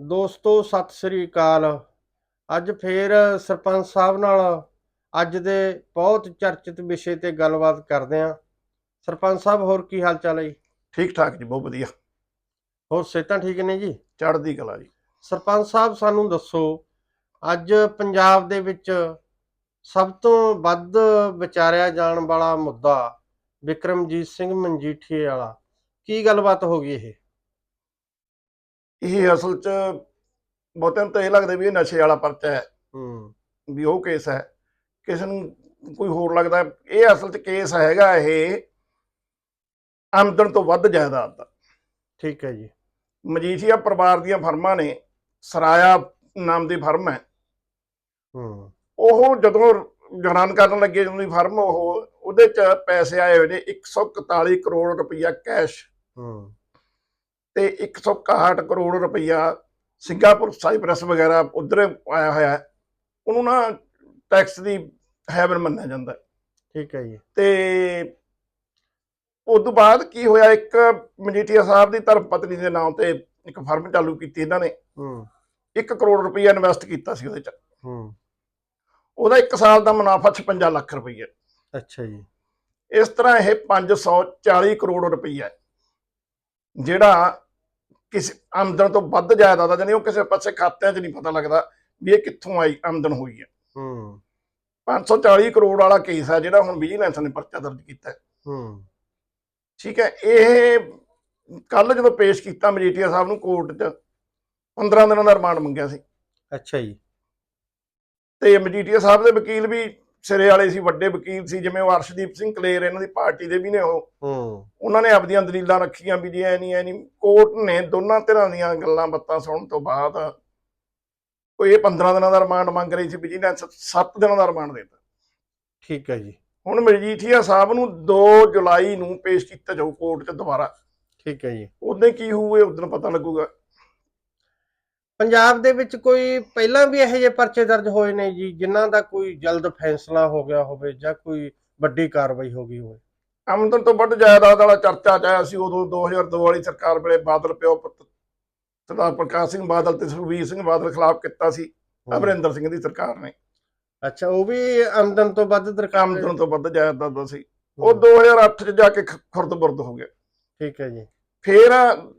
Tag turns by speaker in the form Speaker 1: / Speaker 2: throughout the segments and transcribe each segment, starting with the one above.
Speaker 1: ਦੋਸਤੋ ਸਤਿ ਸ੍ਰੀ ਅਕਾਲ। ਅੱਜ ਫੇਰ ਸਰਪੰਚ ਸਾਹਿਬ ਨਾਲ ਅੱਜ ਦੇ ਬਹੁਤ ਚਰਚਿਤ ਵਿਸ਼ੇ ਤੇ ਗੱਲਬਾਤ ਕਰਦੇ ਹਾਂ ਸਰਪੰਚ ਸਾਹਿਬ ਹੋਰ ਕੀ ਹਾਲ ਚਾਲ ਹੈ ਜੀ?
Speaker 2: ਠੀਕ ਠਾਕ ਜੀ ਬਹੁਤ ਵਧੀਆ।
Speaker 1: ਹੋਰ ਸਿਹਤਾਂ ਠੀਕ ਨੇ ਜੀ?
Speaker 2: ਚੜ੍ਹਦੀ ਕਲਾ ਜੀ।
Speaker 1: ਸਰਪੰਚ ਸਾਹਿਬ ਸਾਨੂੰ ਦੱਸੋ ਅੱਜ ਪੰਜਾਬ ਦੇ ਵਿੱਚ ਸਭ ਤੋਂ ਵੱਧ ਵਿਚਾਰਿਆ ਜਾਣ ਵਾਲਾ ਮੁੱਦਾ ਵਿਕਰਮਜੀਤ ਸਿੰਘ ਮਨਜੀਠੀਏ ਵਾਲਾ ਕੀ ਗੱਲਬਾਤ ਹੋ ਗਈ ਇਹ?
Speaker 2: ਇਹ ਅਸਲ 'ਚ ਬਹੁਤਿਆਂ ਨੂੰ ਤਾਂ ਇਹ ਲੱਗਦਾ ਵੀ ਇਹ ਨਸ਼ੇ ਵਾਲਾ ਪਰਚਾ ਹੈ।
Speaker 1: ਹੂੰ।
Speaker 2: ਵੀ ਉਹ ਕੇਸ ਹੈ। ਕਿਸੇ ਨੂੰ ਕੋਈ ਹੋਰ ਲੱਗਦਾ। ਇਹ ਅਸਲ 'ਚ ਕੇਸ ਹੈਗਾ ਇਹ ਆਮਦਨ ਤੋਂ ਵੱਧ ਜਾਇਦਾਦ ਦਾ।
Speaker 1: ਠੀਕ ਹੈ ਜੀ।
Speaker 2: ਮਜੀਠੀਆ ਪਰਿਵਾਰ ਦੀਆਂ ਫਰਮਾਂ ਨੇ ਸਰਾਇਆ ਨਾਮ ਦੀ ਫਰਮ ਹੈ।
Speaker 1: ਹੂੰ।
Speaker 2: ਉਹ ਜਦੋਂ ਜਨਾਨ ਕਰਨ ਲੱਗੇ ਜਦੋਂ ਦੀ ਫਰਮ ਉਹ ਉਹਦੇ 'ਚ ਪੈਸੇ ਆਏ ਹੋਏ ਨੇ 141 ਕਰੋੜ ਰੁਪਈਆ ਕੈਸ਼।
Speaker 1: ਹੂੰ।
Speaker 2: ਤੇ 161 ਕਰੋੜ ਰੁਪਈਆ ਸਿੰਗਾਪੁਰ ਸਾਈਪ੍ਰਸ ਵਗੈਰਾ ਉਧਰ ਆਇਆ ਹੋਇਆ ਹੈ। ਉਹਨੂੰ ਨਾ ਟੈਕਸ ਦੀ ਹੈਵਨ ਮੰਨਿਆ ਜਾਂਦਾ ਹੈ।
Speaker 1: ਠੀਕ ਹੈ ਜੀ।
Speaker 2: ਤੇ ਉਸ ਤੋਂ ਬਾਅਦ ਕੀ ਹੋਇਆ ਇੱਕ ਮਜੀਠੀਆ ਸਾਹਿਬ ਦੀ ਧਰਮ ਪਤਨੀ ਦੇ ਨਾਮ ਤੇ ਇੱਕ ਫਰਮ ਚਾਲੂ ਕੀਤੀ ਇਹਨਾਂ ਨੇ।
Speaker 1: ਹੂੰ।
Speaker 2: 1 ਕਰੋੜ ਰੁਪਈਆ ਇਨਵੈਸਟ ਕੀਤਾ ਸੀ ਉਹਦੇ ਚ।
Speaker 1: ਹੂੰ।
Speaker 2: ਉਹਦਾ 1 ਸਾਲ ਦਾ ਮੁਨਾਫਾ 56 ਲੱਖ ਰੁਪਈਆ।
Speaker 1: ਅੱਛਾ ਜੀ।
Speaker 2: ਇਸ ਤਰ੍ਹਾਂ ਇਹ 540 ਕਰੋੜ ਰੁਪਈਆ ਹੈ। ਜਿਹੜਾ ਕਿਸੇ ਆਮਦਨ ਤੋਂ ਵੱਧ ਜਾਇਦਾਦ ਆ ਜਾਨੀ ਉਹ ਕਿਸੇ ਪਾਸੇ ਖਾਤਿਆਂ 'ਚ ਨਹੀਂ ਪਤਾ ਲੱਗਦਾ ਵੀ ਇਹ ਕਿੱਥੋਂ ਆਈ ਆਮਦਨ ਹੋਈ ਹੈ।
Speaker 1: ਹੂੰ।
Speaker 2: 540 ਕਰੋੜ ਵਾਲਾ ਕੇਸ ਹੈ ਜਿਹੜਾ ਹੁਣ ਵਿਜੀਲੈਂਸ ਨੇ ਪਰਚਾ ਦਰਜ ਕੀਤਾ। ਹੈ।
Speaker 1: ਹੂੰ
Speaker 2: ਠੀਕ ਹੈ ਇਹ ਕੱਲ ਜਦੋਂ ਪੇਸ਼ ਕੀਤਾ ਮਜੀਠੀਆ ਸਾਹਿਬ ਨੂੰ ਕੋਰਟ 'ਚ 15 ਦਿਨਾਂ ਦਾ ਰਿਮਾਂਡ ਮੰਗਿਆ ਸੀ।
Speaker 1: ਅੱਛਾ ਜੀ।
Speaker 2: ਤੇ ਮਜੀਠੀਆ ਸਾਹਿਬ ਦੇ ਵਕੀਲ ਵੀ ਸਿਰੇ ਵਾਲੇ ਸੀ ਵੱਡੇ ਵਕੀਲ ਸੀ ਜਿਵੇਂ ਉਹ ਅਰਸ਼ਦੀਪ ਸਿੰਘ ਕਲੇਰ ਇਹਨਾਂ ਦੀ ਪਾਰਟੀ ਦੇ ਵੀ ਨੇ ਉਹ।
Speaker 1: ਹੂੰ।
Speaker 2: ਉਹਨਾਂ ਨੇ ਆਪਦੀਆਂ ਦਲੀਲਾਂ ਰੱਖੀਆਂ ਵੀ ਜੀ ਐ ਨਹੀਂ ਐ ਨਹੀਂ ਕੋਰਟ ਨੇ ਦੋਨਾਂ ਧਿਰਾਂ ਦੀਆਂ ਗੱਲਾਂ ਬਾਤਾਂ ਸੁਣਨ ਤੋਂ ਬਾਅਦ ਉਹ ਇਹ 15 ਦਿਨਾਂ ਦਾ ਰਿਮਾਂਡ ਮੰਗ ਰਹੀ ਸੀ ਵਿਜੀਲੈਂਸ 7 ਦਿਨਾਂ ਦਾ ਰਿਮਾਂਡ ਦਿੱਤਾ।
Speaker 1: ਠੀਕ ਹੈ ਜੀ।
Speaker 2: ਹੁਣ ਮਜੀਠੀਆ ਸਾਹਿਬ ਨੂੰ 2 ਜੁਲਾਈ ਨੂੰ ਪੇਸ਼ ਕੀਤਾ ਜਾਊ ਕੋਰਟ 'ਚ ਦੁਬਾਰਾ।
Speaker 1: ਠੀਕ ਹੈ ਜੀ।
Speaker 2: ਉਦੋਂ ਕੀ ਹੋਊ ਇਹ ਉਦੋਂ ਪਤਾ ਲੱਗੂਗਾ।
Speaker 1: ਪੰਜਾਬ ਦੇ ਵਿੱਚ ਕੋਈ ਪਹਿਲਾਂ ਵੀ ਇਹੋ ਜਿਹੇ ਪਰਚੇ ਦਰਜ ਹੋਏ ਨੇ ਜੀ ਜਿਨ੍ਹਾਂ ਦਾ ਕੋਈ ਜਲਦ ਫੈਸਲਾ ਹੋ ਗਿਆ ਹੋਵੇ ਜਾਂ ਕੋਈ ਵੱਡੀ ਕਾਰਵਾਈ ਹੋ ਗਈ ਹੋਵੇ?
Speaker 2: ਆਮਦਨ ਤੋਂ ਵੱਧ ਜਾਇਦਾਦ ਵਾਲਾ ਚਰਚਾ ਚ ਆਇਆ ਸੀ ਉਦੋਂ 2002 ਵਾਲੀ ਸਰਕਾਰ ਵੇਲੇ ਬਾਦਲ ਪਿਓ ਪੁੱਤ ਸਰਦਾਰ ਪ੍ਰਕਾਸ਼ ਸਿੰਘ ਬਾਦਲ ਤੇ ਸੁਖਬੀਰ ਸਿੰਘ ਬਾਦਲ ਖਿਲਾਫ ਕੀਤਾ ਸੀ ਅਮਰਿੰਦਰ ਸਿੰਘ ਦੀ ਸਰਕਾਰ ਨੇ।
Speaker 1: ਅੱਛਾ ਉਹ ਵੀ ਆਮਦਨ ਤੋਂ ਵੱਧ ਦਰਕਾਰ
Speaker 2: ਆਮਦਨ ਤੋਂ ਵੱਧ ਜਾਇਦਾਦ ਦਾ ਸੀ। ਉਹ 2008 ਚ ਜਾ ਕੇ ਖ- ਖੁਰਦ-ਬੁਰਦ ਹੋ ਗਿਆ।
Speaker 1: ਠੀਕ ਹੈ ਜੀ।
Speaker 2: ਫੇਰ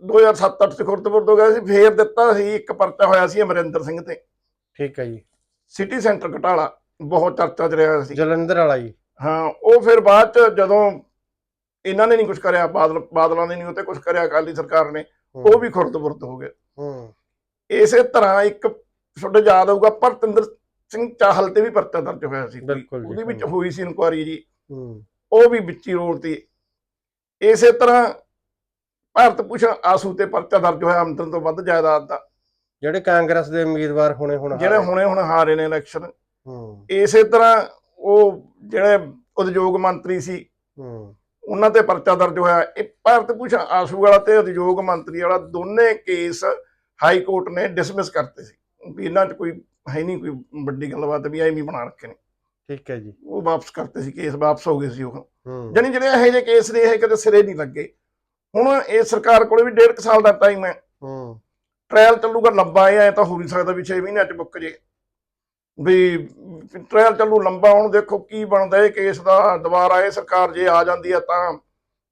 Speaker 2: 2007-8 ਚ ਖੁਰਦ-ਬੁਰਦ ਹੋ ਗਿਆ ਸੀ ਫੇਰ ਦਿੱਤਾ ਸੀ ਇੱਕ ਪਰਚਾ ਹੋਇਆ ਸੀ ਅਮਰਿੰਦਰ ਸਿੰਘ ਤੇ।
Speaker 1: ਠੀਕ ਹੈ ਜੀ।
Speaker 2: ਸਿਟੀ ਸੈਂਟਰ ਘਟਾਲਾ ਬਹੁਤ ਚਰਚਾ ਚ ਰਿਹਾ ਸੀ।
Speaker 1: ਜਲੰਧਰ ਵਾਲਾ ਜੀ।
Speaker 2: ਹਾਂ ਉਹ ਫਿਰ ਬਾਅਦ ਚ ਜਦੋਂ ਇਹਨਾਂ ਨੇ ਨਹੀਂ ਕੁਝ ਕਰਿਆ ਬਾਦਲ ਬਾਦਲਾਂ ਨੇ ਨਹੀਂ ਉਤੇ ਕੁਝ ਕਰਿਆ ਅਕਾਲੀ ਸਰਕਾਰ ਨੇ ਉਹ ਵੀ ਖੁਰਦ-ਬੁਰਦ ਹੋ ਗਏ।
Speaker 1: ਹੂੰ।
Speaker 2: ਇਸੇ ਤਰ੍ਹਾਂ ਇੱਕ ਤੁਹਾਡੇ ਯਾਦ ਆਊਗਾ ਭਰਤਿੰਦਰ ਸਿੰਘ ਚਾਹਲ ਤੇ ਵੀ ਪਰਚਾ ਦਰਜ ਹੋਇਆ ਸੀ। ਉਹਦੇ ਵਿੱਚ। ਹੋਈ ਸੀ ਇਨਕੁਆਰੀ ਜੀ।
Speaker 1: ਹੂੰ।
Speaker 2: ਉਹ ਵੀ ਵਿੱਚੀ ਰੋਡ ਤੇ। ਇਸੇ ਤਰ੍ਹਾਂ ਭਾਰਤ ਭੂਸ਼ਣ ਆਸੂ ਤੇ ਪਰਚਾ ਦਰਜ ਹੋਇਆ ਆਮਦਨ ਤੋਂ ਵੱਧ ਜਾਇਦਾਦ ਦਾ।
Speaker 1: ਜਿਹੜੇ ਕਾਂਗਰਸ ਦੇ ਉਮੀਦਵਾਰ ਹੁਣੇ ਹੁਣ
Speaker 2: ਜਿਹੜੇ। ਹੁਣੇ ਹੁਣ ਹਾਰੇ ਨੇ ਇਲੈਕਸ਼ਨ
Speaker 1: ਹੂੰ।
Speaker 2: ਇਸੇ ਤਰ੍ਹਾਂ ਉਹ ਜਿਹੜੇ ਉਦਯੋਗ ਮੰਤਰੀ ਸੀ
Speaker 1: ਹੂੰ।
Speaker 2: ਉਹਨਾਂ ਤੇ ਪਰਚਾ ਦਰਜ ਹੋਇਆ। ਇਹ ਭਾਰਤ ਭੂਸ਼ਣ ਆਸੂ ਵਾਲਾ ਤੇ ਉਦਯੋਗ ਮੰਤਰੀ ਵਾਲਾ ਦੋਨੇ ਕੇਸ ਹਾਈ ਕੋਰਟ ਨੇ ਡਿਸਮਿਸ ਕਰਤੇ ਸੀ। ਵੀ ਇਹਨਾਂ 'ਚ ਕੋਈ ਹੈ ਨਹੀਂ ਕੋਈ ਵੱਡੀ ਗੱਲਬਾਤ ਵੀ ਐਵੇਂ ਬਣਾ ਰੱਖੇ ਨੇ।
Speaker 1: ਠੀਕ ਹੈ ਜੀ।
Speaker 2: ਉਹ ਵਾਪਸ ਕਰਤੇ ਸੀ ਕੇਸ ਵਾਪਸ ਹੋ ਗਏ ਸੀ ਉਹ। ਜਾਨੀ ਜਿਹੜੇ ਇਹੋ ਜਿਹੇ ਕੇਸ ਨੇ ਇਹ ਕਦੇ ਸਿਰੇ ਨਹੀਂ ਲੱਗੇ। ਹੁਣ ਇਹ ਸਰਕਾਰ ਕੋਲੇ ਵੀ ਡੇਢ ਕੁ ਸਾਲ ਦਾ ਟਾਈਮ ਹੈ।
Speaker 1: ਹੂੰ।
Speaker 2: ਟ੍ਰਾਇਲ ਚੱਲੂਗਾ ਲੰਬਾ ਇਹ ਐ ਤਾਂ ਹੋ ਨਹੀਂ ਸਕਦਾ ਵੀ 6 ਮਹੀਨਿਆਂ ਚ ਮੁੱਕ ਜੇ। ਵੀ ਟ੍ਰਾਇਲ ਚੱਲੂ ਲੰਬਾ ਹੁਣ ਦੇਖੋ ਕੀ ਬਣਦਾ ਇਹ ਕੇਸ ਦਾ। ਦੁਬਾਰਾ ਇਹ ਸਰਕਾਰ ਜੇ ਆ ਜਾਂਦੀ ਆ ਤਾਂ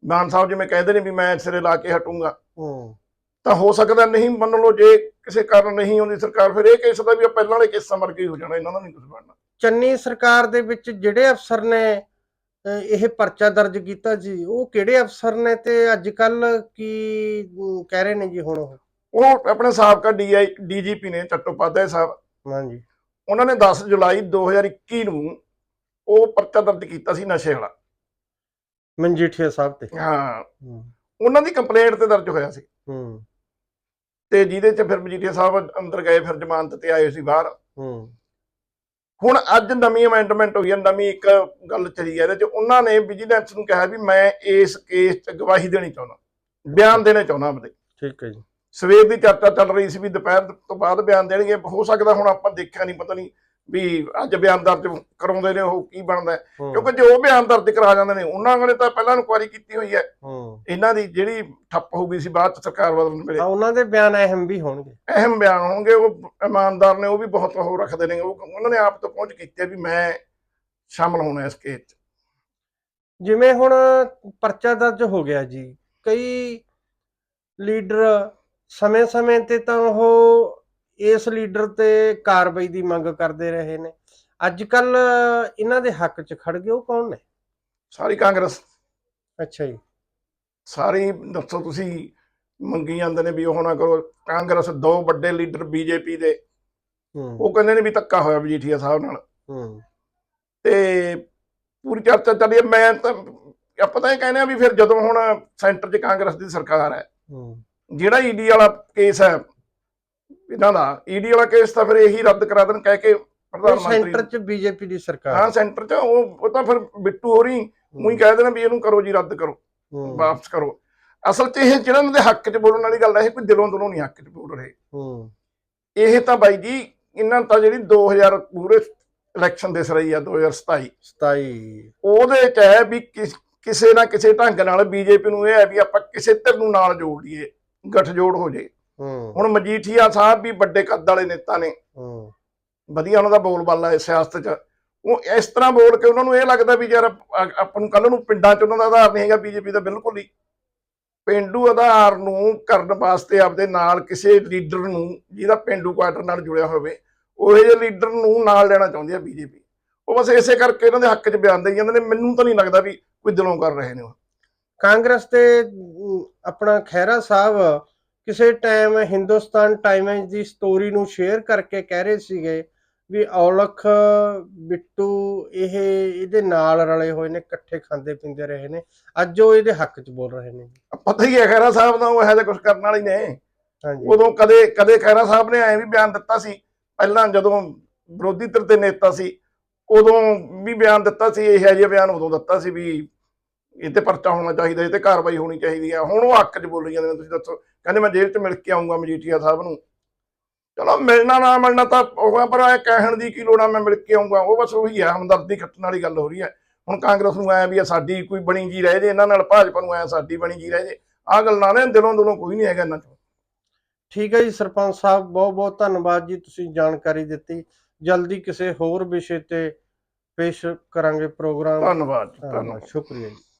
Speaker 2: ਮਾਨ ਸਾਹਿਬ ਜਿਵੇਂ ਕਹਿੰਦੇ ਨੇ ਵੀ ਮੈਂ ਸਿਰੇ ਲਾ ਕੇ ਹਟੂੰਗਾ।
Speaker 1: ਹੂੰ।
Speaker 2: ਤਾਂ ਹੋ ਸਕਦਾ ਨਹੀਂ ਮੰਨ ਲਓ ਜੇ ਕਿਸੇ ਕਾਰਨ ਨਹੀਂ ਆਉਂਦੀ ਸਰਕਾਰ ਫਿਰ ਇਹ ਕੇਸ ਦਾ ਵੀ ਪਹਿਲਾਂ ਵਾਲੇ ਕੇਸਾਂ ਵਰਗਾ ਹੀ ਹੋ ਜਾਣਾ ਇਹਨਾਂ ਦਾ ਨਹੀਂ ਕੁਝ ਬਣਨਾ।
Speaker 1: ਚੰਨੀ ਸਰਕਾਰ ਦੇ ਵਿੱਚ ਜਿਹੜੇ ਅਫਸਰ ਨੇ ਇਹ ਪਰਚਾ ਦਰਜ ਕੀਤਾ ਜੀ। ਉਹ ਕਿਹੜੇ ਅਫਸਰ ਨੇ ਤੇ ਅੱਜ ਕੱਲ ਕੀ ਕਹਿ ਰਹੇ ਨੇ ਜੀ ਹੁਣ ਉਹ?
Speaker 2: ਉਹ ਆਪਣੇ ਸਾਬਕਾ ਡੀਆਈ ਡੀਜੀਪੀ ਨੇ ਚੱਟੋਪਾਧਿਆਏ ਸਾਹਿਬ।
Speaker 1: ਹਾਂਜੀ।
Speaker 2: ਉਹਨਾਂ ਨੇ 10 ਜੁਲਾਈ 2021 ਨੂੰ ਉਹ ਪਰਚਾ ਦਰਜ ਕੀਤਾ ਸੀ ਨਸ਼ੇ ਵਾਲਾ।
Speaker 1: ਮਨਜੀਠੀਆ ਸਾਹਿਬ ਤੇ।
Speaker 2: ਹਾਂ।
Speaker 1: ਹੂੰ।
Speaker 2: ਉਹਨਾਂ ਦੀ ਕੰਪਲੇਂਟ ਤੇ ਦਰਜ ਹੋਇਆ ਸੀ।
Speaker 1: ਹੂੰ।
Speaker 2: ਤੇ ਜਿਹਦੇ ਚ ਫਿਰ ਮਜੀਠੀਆ ਸਾਹਿਬ ਅੰਦਰ ਗਏ ਫਿਰ ਜ਼ਮਾਨਤ ਤੇ ਆਏ ਸੀ ਬਾਹਰ।
Speaker 1: ਹੂੰ।
Speaker 2: ਹੁਣ ਅੱਜ ਨਵੀਂ ਅਮੈਂਡਮੈਂਟ ਹੋਈ ਹੈ ਨਵੀਂ ਇੱਕ ਗੱਲ ਚੱਲੀ ਹੈ ਇਹਦੇ ਚ ਉਹਨਾਂ ਨੇ ਵਿਜੀਲੈਂਸ ਨੂੰ ਕਿਹਾ ਵੀ ਮੈਂ ਇਸ ਕੇਸ 'ਚ ਗਵਾਹੀ ਦੇਣੀ ਚਾਹੁੰਦਾ ਬਿਆਨ ਦੇਣੇ ਚਾਹੁੰਦਾ ਆਪਦੇ।
Speaker 1: ਠੀਕ ਹੈ ਜੀ।
Speaker 2: ਸਵੇਰ ਦੀ ਚਰਚਾ ਚੱਲ ਰਹੀ ਸੀ ਵੀ ਦੁਪਹਿਰ ਤੋਂ ਬਾਅਦ ਬਿਆਨ ਦੇਣਗੇ ਹੋ ਸਕਦਾ ਹੁਣ ਆਪਾਂ ਦੇਖਿਆ ਨਹੀਂ ਪਤਾ ਨਹੀਂ ਵੀ ਅੱਜ ਬਿਆਨ ਦਰਜ ਕਰਾਉਂਦੇ ਨੇ ਉਹ ਕੀ ਬਣਦਾ ਹੈ।
Speaker 1: ਹੂੰ,
Speaker 2: ਕਿਉਂਕਿ ਜੇ ਉਹ ਬਿਆਨ ਦਰਜ ਕਰਾ ਜਾਂਦੇ ਨੇ ਉਹਨਾਂ ਨੇ ਤਾਂ ਪਹਿਲਾਂ ਇਨਕੁਆਇਰੀ ਕੀਤੀ ਹੋਈ ਹੈ।
Speaker 1: ਹੂੰ।
Speaker 2: ਇਹਨਾਂ ਦੀ ਜਿਹੜੀ ਠੱਪ ਹੋ ਗਈ ਸੀ ਬਾਅਦ ਚ ਸਰਕਾਰ ਬਦਲਣ ਵੇਲੇ।
Speaker 1: ਉਹਨਾਂ ਦੇ ਬਿਆਨ ਅਹਿਮ ਵੀ ਹੋਣਗੇ।
Speaker 2: ਅਹਿਮ ਬਿਆਨ ਹੋਣਗੇ ਉਹ ਇਮਾਨਦਾਰ ਨੇ ਉਹ ਵੀ ਬਹੁਤ ਉਹ ਰੱਖਦੇ ਨੇ। ਉਹ ਉਹਨਾਂ ਨੇ ਆਪ ਤੋਂ ਪਹੁੰਚ ਕੀਤੀ ਹੈ ਵੀ ਮੈਂ ਸ਼ਾਮਲ ਹੋਣਾ ਇਸ ਕੇਸ 'ਚ।
Speaker 1: ਜਿਵੇਂ ਹੁਣ ਪਰਚਾ ਦਰਜ ਹੋ ਗਿਆ ਜੀ ਕਈ ਲੀਡਰ ਸਮੇਂ-ਸਮੇਂ ਤੇ ਤਾਂ ਉਹ ਇਸ ਲੀਡਰ ਤੇ ਕਾਰਵਾਈ ਦੀ ਮੰਗ ਕਰਦੇ ਰਹੇ ਨੇ। ਅੱਜ ਕੱਲ ਇਹਨਾਂ ਦੇ ਹੱਕ 'ਚ ਖੜ ਗਏ ਉਹ ਕੌਣ ਨੇ?
Speaker 2: ਸਾਰੀ ਕਾਂਗਰਸ।
Speaker 1: ਅੱਛਾ ਜੀ।
Speaker 2: ਸਾਰੀ ਦੱਸੋ ਤੁਸੀਂ ਮੰਗੀ ਜਾਂਦੇ ਨੇ ਵੀ ਉਹ ਨਾ ਕਰੋ। ਕਾਂਗਰਸ ਦੋ ਵੱਡੇ ਲੀਡਰ ਬੀਜੇਪੀ ਦੇ। ਉਹ ਕਹਿੰਦੇ ਨੇ ਵੀ ਧੱਕਾ ਹੋਇਆ ਮਜੀਠੀਆ ਸਾਹਿਬ ਨਾਲ। ਤੇ ਪੂਰੀ ਚਰਚਾ ਚੱਲੀ। ਮੈਂ ਤਾਂ ਆਪਾਂ ਤਾਂ ਇਹ ਕਹਿੰਦੇ ਆ ਵੀ ਫਿਰ ਜਦੋਂ ਹੁਣ ਸੈਂਟਰ 'ਚ ਕਾਂਗਰਸ ਦੀ ਸਰਕਾਰ ਹੈ
Speaker 1: ਹੂੰ।
Speaker 2: ਜਿਹੜਾ ਈਡੀ ਵਾਲਾ ਕੇਸ ਹੈ ਇਹਨਾਂ ਦਾ ਈਡੀ ਵਾਲਾ ਕੇਸ ਤਾਂ ਫਿਰ ਇਹੀ ਰੱਦ ਕਰਾ ਦੇਣ ਕਹਿ ਕੇ ਪ੍ਰਧਾਨ ਮੰਤਰੀ
Speaker 1: ਸੈਂਟਰ 'ਚ ਬੀਜੇਪੀ ਦੀ ਸਰਕਾਰ।
Speaker 2: ਹਾਂ ਸੈਂਟਰ 'ਚ ਉਹ ਉਹ ਤਾਂ ਫਿਰ ਬਿੱਟੂ ਹੋਰੀ ਉਹੀ ਕਹਿ ਦੇਣਾ ਵੀ ਇਹਨੂੰ ਕਰੋ ਜੀ ਰੱਦ ਕਰੋ ਵਾਪਸ ਕਰੋ। ਅਸਲ 'ਚ ਇਹ ਜਿਹੜਾ ਇਹਨਾਂ ਦੇ ਹੱਕ 'ਚ ਬੋਲਣ ਵਾਲੀ ਗੱਲ ਹੈ ਇਹ ਕੋਈ ਦਿਲੋਂ ਦਿਲੋਂ ਨਹੀਂ ਹੱਕ 'ਚ ਬੋਲ ਰਹੇ।
Speaker 1: ਹੂੰ।
Speaker 2: ਇਹ ਤਾਂ ਬਾਈ ਜੀ ਇਹਨਾਂ ਨੂੰ ਤਾਂ ਜਿਹੜੀ 2000 ਪੂਰੇ ਇਲੈਕਸ਼ਨ ਦਿਸ ਰਹੀ ਆ 2027
Speaker 1: 27
Speaker 2: ਉਹਦੇ 'ਚ ਹੈ ਵੀ ਕਿਸ- ਨਾ ਕਿਸੇ ਢੰਗ ਨਾਲ ਬੀਜੇਪੀ ਨੂੰ ਇਹ ਹੈ ਵੀ ਆਪਾਂ ਕਿਸੇ ਧਿਰ ਨੂੰ ਨਾਲ ਜੋੜ ਲਈਏ ਗੱਠਜੋੜ ਹੋ ਜੇ।
Speaker 1: ਹੂੰ
Speaker 2: ਹੁਣ ਮਜੀਠੀਆ ਸਾਹਿਬ ਵੀ ਵੱਡੇ ਕੱਦ ਵਾਲੇ ਨੇਤਾ ਨੇ।
Speaker 1: ਹੂੰ।
Speaker 2: ਵਧੀਆ ਉਹਨਾਂ ਦਾ ਬੋਲਬਾਲਾ ਹੈ ਸਿਆਸਤ 'ਚ। ਉਹ ਇਸ ਤਰ੍ਹਾਂ ਬੋਲ ਕੇ ਉਹਨਾਂ ਨੂੰ ਇਹ ਲੱਗਦਾ ਵੀ ਯਾਰ ਆ- ਆਪਾਂ ਨੂੰ ਕੱਲ ਨੂੰ ਪਿੰਡਾਂ 'ਚ ਉਹਨਾਂ ਦਾ ਆਧਾਰ ਨਹੀਂ ਹੈਗਾ ਬੀਜੇਪੀ ਦਾ ਬਿਲਕੁਲ ਹੀ। ਪਿੰਡੂ ਆਧਾਰ ਨੂੰ ਕਰਨ ਵਾਸਤੇ ਆਪਦੇ ਨਾਲ ਕਿਸੇ ਲੀਡਰ ਨੂੰ ਜਿਹਦਾ ਪਿੰਡੂ ਕੁਆਟਰ ਨਾਲ ਜੁੜਿਆ ਹੋਵੇ ਉਹ ਜਿਹੇ ਲੀਡਰ ਨੂੰ ਨਾਲ ਲੈਣਾ ਚਾਹੁੰਦੀ ਹੈ ਬੀਜੇਪੀ। ਉਹ ਬਸ ਇਸੇ ਕਰਕੇ ਇਹਨਾਂ ਦੇ ਹੱਕ 'ਚ ਬਿਆਨ ਦੇਈ ਜਾਂਦੇ ਨੇ। ਮੈਨੂੰ ਤਾਂ ਨਹੀਂ ਲੱਗਦਾ ਵੀ ਕੋਈ ਦਿਲੋਂ ਕਰ ਰਹੇ ਨੇ ਉਹ।
Speaker 1: ਕਾਂਗਰਸ ਤੇ ਆਪਣਾ ਖਹਿਰਾ ਸਾਹਿਬ ਕਿਸੇ ਟਾਈਮ ਹਿੰਦੁਸਤਾਨ ਟਾਈਮਜ਼ ਦੀ ਸਟੋਰੀ ਨੂੰ ਸ਼ੇਅਰ ਕਰਕੇ ਕਹਿ ਰਹੇ ਸੀਗੇ ਵੀ ਔਲਖ ਬਿੱਟੂ ਇਹ ਇਹਦੇ ਨਾਲ ਰਲੇ ਹੋਏ ਨੇ ਇਕੱਠੇ ਖਾਂਦੇ ਪੀਂਦੇ ਰਹੇ ਨੇ। ਅੱਜ ਉਹ ਇਹਦੇ ਹੱਕ 'ਚ ਬੋਲ ਰਹੇ ਨੇ।
Speaker 2: ਪਤਾ ਹੀ ਹੈ ਖੈਰਾ ਸਾਹਿਬ ਦਾ ਉਹ ਇਹੋ ਜਿਹਾ ਕੁਝ ਕਰਨ ਵਾਲੇ ਨੇ।
Speaker 1: ਹਾਂਜੀ।
Speaker 2: ਉਦੋਂ ਕਦੇ ਕਦੇ ਖੈਰਾ ਸਾਹਿਬ ਨੇ ਐਂ ਵੀ ਬਿਆਨ ਦਿੱਤਾ ਸੀ ਪਹਿਲਾਂ ਜਦੋਂ ਵਿਰੋਧੀ ਧਿਰ ਦੇ ਨੇਤਾ ਸੀ ਉਦੋਂ ਵੀ ਬਿਆਨ ਦਿੱਤਾ ਸੀ ਇਹ ਜਿਹਾ ਬਿਆਨ ਉਦੋਂ ਦਿੱਤਾ ਸੀ ਵੀ ਇਹ ਤੇ ਪਰਚਾ ਹੋਣਾ ਚਾਹੀਦਾ ਇਹ ਤੇ ਕਾਰਵਾਈ ਹੋਣੀ ਚਾਹੀਦੀ ਹੈ ਹੁਣ ਉਹ ਹੱਕ 'ਚ ਬੋਲੀ ਜਾਂਦੇ ਨੇ ਤੁਸੀਂ ਦੱਸੋ। ਕਹਿੰਦੇ ਮੈਂ ਜੇਲ੍ਹ 'ਚ ਮਿਲ ਕੇ ਆਉਂਗਾ ਮਜੀਠੀਆ ਸਾਹਿਬ ਨੂੰ। ਚਲੋ ਮਿਲਣਾ ਨਾ ਮਿਲਣਾ ਤਾਂ ਉਹ ਆ ਪਰ ਇਹ ਕਹਿਣ ਦੀ ਕੀ ਲੋੜ ਆ ਮੈਂ ਮਿਲ ਕੇ ਆਉਂਗਾ ਉਹ ਬਸ ਉਹੀ ਹੈ ਹਮਦਰਦੀ ਖੱਟਣ ਵਾਲੀ ਗੱਲ ਹੋ ਰਹੀ ਹੈ ਹੁਣ ਕਾਂਗਰਸ ਨੂੰ ਐ ਵੀ ਆ ਸਾਡੀ ਕੋਈ ਬਣੀ ਜੀ ਰਹਿ ਜੇ ਇਹਨਾਂ ਨਾਲ ਭਾਜਪਾ ਨੂੰ ਐ ਸਾਡੀ ਬਣੀ ਜੀ ਰਹਿ ਜੇ। ਆਹ ਗੱਲ ਨਾ ਦਿਲੋਂ ਦਿਲੋਂ ਕੋਈ ਨਹੀਂ ਹੈਗਾ ਇਹਨਾਂ 'ਚ।
Speaker 1: ਠੀਕ ਹੈ ਜੀ ਸਰਪੰਚ ਸਾਹਿਬ ਬਹੁਤ ਬਹੁਤ ਧੰਨਵਾਦ ਜੀ ਤੁਸੀਂ ਜਾਣਕਾਰੀ ਦਿੱਤੀ। ਜਲਦੀ ਕਿਸੇ ਹੋਰ ਵਿਸ਼ੇ ਤੇ ਪੇਸ਼ ਕਰਾਂਗੇ ਪ੍ਰੋਗਰਾਮ।
Speaker 2: ਧੰਨਵਾਦ ਜੀ, ਧੰਨਵਾਦ
Speaker 1: ਧੰਨਵਾਦ। ਸ਼ੁਕਰੀਆ ਜੀ।